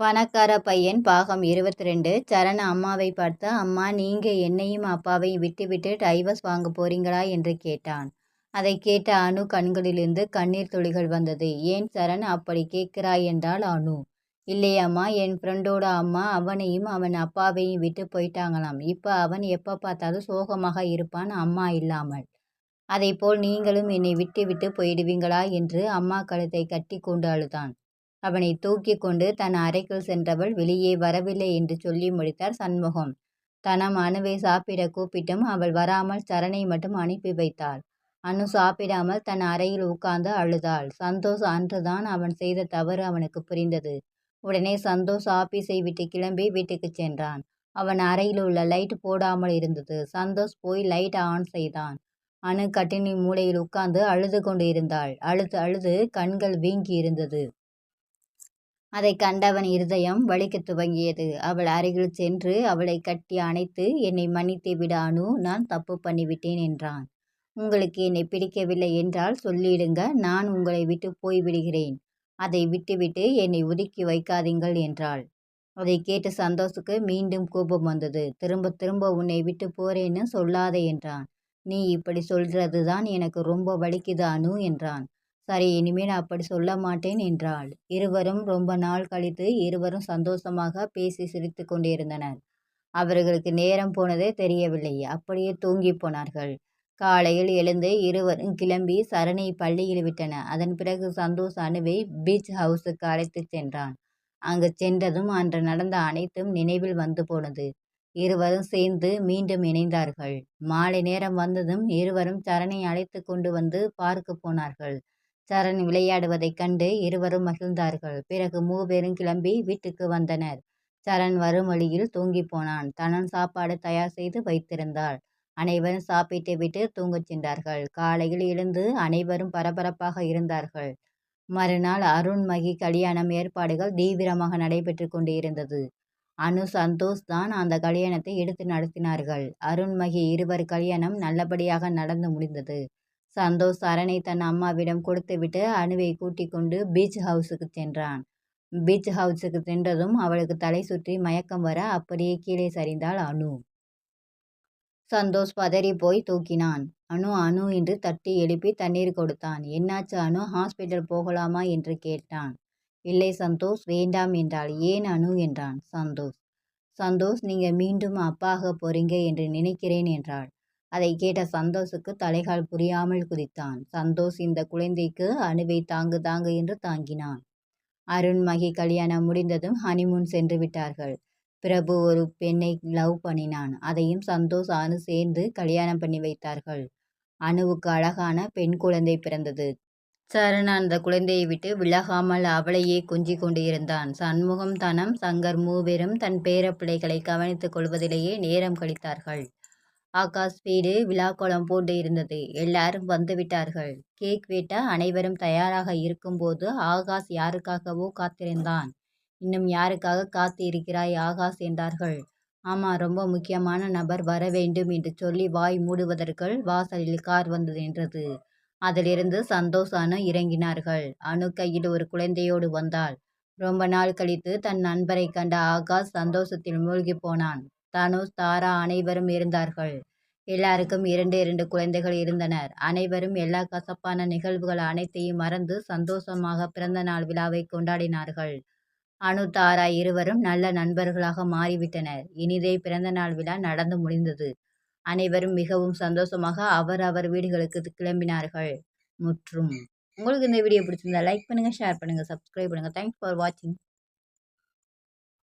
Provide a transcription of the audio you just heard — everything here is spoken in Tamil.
பணக்கார பையன் பாகம் இருபத்தி ரெண்டு சரண் அம்மாவை பார்த்து அம்மா நீங்க என்னையும் அப்பாவையும் விட்டுவிட்டு டைவர்ஸ் வாங்க போறீங்களா? என்று கேட்டான். அதை கேட்ட அனு கண்களிலிருந்து கண்ணீர் துளிகள் வந்தது. ஏன் சரண் அப்படி கேட்கிறாய்? என்றால் அனு. இல்லையம்மா என் ஃப்ரெண்டோட அம்மா அவனையும் அவன் அப்பாவையும் விட்டு போயிட்டாங்களாம். இப்போ அவன் எப்போ பார்த்தாலும் சோகமாக இருப்பான் அம்மா இல்லாமல். அதை போல் நீங்களும் என்னை விட்டு விட்டு போயிடுவீங்களா? என்று அம்மா கழுத்தை கட்டி கொண்டு அழுதான். அவனை தூக்கி கொண்டு தன் அறைக்குள் சென்றவள் வெளியே வரவில்லை என்று சொல்லி முடித்தார் சண்முகம். தனம் அணுவை சாப்பிட கூப்பிட்டும் அவள் வராமல் சரணை மட்டும் அனுப்பி வைத்தாள். அனு சாப்பிடாமல் தன் அறையில் உட்கார்ந்து அழுதாள். சந்தோஷ் அன்றுதான் அவன் செய்த தவறு அவனுக்கு புரிந்தது. உடனே சந்தோஷ் ஆபீஸை விட்டு கிளம்பி வீட்டுக்கு சென்றான். அவன் அறையில் உள்ள லைட் போடாமல் இருந்தது. சந்தோஷ் போய் லைட் ஆன் செய்தான். அணு கட்டினி மூலையில் உட்கார்ந்து அழுது கொண்டு இருந்தாள். அழுது அழுது கண்கள் வீங்கி இருந்தது அதை கண்டவன் இருதயம் வலிக்கத் துவங்கியது. அவள் அருகில் சென்று அவளை கட்டி அணைத்து என்னை மன்னித்து விட அனு நான் தப்பு பண்ணிவிட்டேன் என்றான். உங்களுக்கு என்னை பிடிக்கவில்லை என்றால் சொல்லிடுங்க நான் உங்களை விட்டு போய்விடுகிறேன் அதை விட்டுவிட்டு என்னை ஒதுக்கி வைக்காதீங்கள் என்றாள். அதை கேட்டு சந்தோஷுக்கு மீண்டும் கோபம் வந்தது. திரும்ப திரும்ப உன்னை விட்டு போறேன்னு சொல்லாதே என்றான். நீ இப்படி சொல்கிறது தான் எனக்கு ரொம்ப வலிக்குது அனு என்றான். சரி இனிமேல் அப்படி சொல்ல மாட்டேன் என்றாள். இருவரும் ரொம்ப நாள் கழித்து இருவரும் சந்தோஷமாக பேசி சிரித்து கொண்டிருந்தனர். அவர்களுக்கு நேரம் போனதே தெரியவில்லை. அப்படியே தூங்கி போனார்கள். காலையில் எழுந்து இருவரும் கிளம்பி சரணை பள்ளியில் விட்டன அதன் பிறகு சந்தோஷ் அணுவை பீச் ஹவுஸுக்கு அழைத்து சென்றான். அங்கு சென்றதும் அன்று நடந்த அனைத்தும் நினைவில் வந்து போனது. இருவரும் சேர்ந்து மீண்டும் இணைந்தார்கள். மாலை நேரம் வந்ததும் இருவரும் சரணை அழைத்து கொண்டு வந்து பார்க்க போனார்கள். சரண் விளையாடுவதைக் கண்டு இருவரும் மகிழ்ந்தார்கள். பிறகு மூவேரும் கிளம்பி வீட்டுக்கு வந்தனர். சரண் வரும் வழியில் தூங்கி போனான். தனன் சாப்பாடு தயார் செய்து வைத்திருந்தாள். அனைவரும் சாப்பிட்டு விட்டு தூங்கச் சென்றார்கள். காலையில் எழுந்து அனைவரும் பரபரப்பாக இருந்தார்கள். மறுநாள் அருண்மகி கல்யாணம் ஏற்பாடுகள் தீவிரமாக நடைபெற்று கொண்டிருந்தது. அனு சந்தோஷ் தான் அந்த கல்யாணத்தை எடுத்து நடத்தினார்கள். அருண்மகி இருவர் கல்யாணம் நல்லபடியாக நடந்து முடிந்தது. சந்தோஷ் சரணை தன் அம்மாவிடம் கொடுத்துவிட்டு அணுவை கூட்டிக் கொண்டு பீச் ஹவுஸுக்கு சென்றான். பீச் ஹவுஸுக்கு சென்றதும் அவளுக்கு தலை சுற்றி மயக்கம் வர அப்படியே கீழே சரிந்தாள் அனு. சந்தோஷ் பதறி போய் தூக்கினான். அனு அனு என்று தட்டி எழுப்பி தண்ணீர் கொடுத்தான். என்னாச்சு அனு? ஹாஸ்பிட்டல் போகலாமா? என்று கேட்டான். இல்லை சந்தோஷ் வேண்டாம் என்றாள். ஏன் அனு? என்றான் சந்தோஷ். சந்தோஷ் நீங்கள் மீண்டும் அப்பாக போறீங்க என்று நினைக்கிறேன் என்றாள். அதை கேட்ட சந்தோஷுக்கு தலைகால் புரியாமல் குதித்தான். சந்தோஷ் இந்த குழந்தைக்கு அணுவை தாங்கு தாங்கு என்று தாங்கினான். அருண்மகி கல்யாணம் முடிந்ததும் ஹனிமூன் சென்று விட்டார்கள். பிரபு ஒரு பெண்ணை லவ் பண்ணினான். அதையும் சந்தோஷ் அணு சேர்ந்து கல்யாணம் பண்ணி வைத்தார்கள். அணுவுக்கு அழகான பெண் குழந்தை பிறந்தது. சரண் அந்த குழந்தையை விட்டு விலகாமல் அவளையே கொஞ்சிக் கொண்டு இருந்தான். சண்முகம் தனம் சங்கர் மூவரும் தன் பேரப்பிள்ளைகளை கவனித்துக் கொள்வதிலேயே நேரம் கழித்தார்கள். ஆகாஷ் வீடு விழாக்கோலம் போட்டு இருந்தது. எல்லாரும் வந்துவிட்டார்கள் கேக் வெட்ட அனைவரும் தயாராக இருக்கும்போது ஆகாஷ் யாருக்காகவோ காத்திருந்தான். இன்னும் யாருக்காக காத்து இருக்கிறாய் ஆகாஷ் என்றார்கள். ஆமா ரொம்ப முக்கியமான நபர் வர வேண்டும் என்று சொல்லி வாய் மூடுவதற்குள் வாசலில் கார் வந்து நின்றது. அதிலிருந்து சந்தோஷ் இறங்கினார்கள். அணு கையில் ஒரு குழந்தையோடு வந்தாள். ரொம்ப நாள் கழித்து தன் நண்பரை கண்ட ஆகாஷ் சந்தோஷத்தில் மூழ்கி போனான். தனுஷ் தாரா அனைவரும் இருந்தார்கள். எல்லாருக்கும் இரண்டு இரண்டு குழந்தைகள் இருந்தனர். அனைவரும் எல்லா கசப்பான நிகழ்வுகள் அனைத்தையும் மறந்து சந்தோஷமாக பிறந்த நாள் விழாவை கொண்டாடினார்கள். அனு தாரா இருவரும் நல்ல நண்பர்களாக மாறிவிட்டனர். இனிதே பிறந்த நாள் விழா நடந்து முடிந்தது. அனைவரும் மிகவும் சந்தோஷமாக அவர் அவர் வீடுகளுக்கு கிளம்பினார்கள். முற்றும். உங்களுக்கு இந்த வீடியோ பிடிச்சிருந்தா லைக் பண்ணுங்கள் ஷேர் பண்ணுங்கள் சப்ஸ்கிரைப் பண்ணுங்கள் தேங்க்ஸ் ஃபார் வாட்சிங்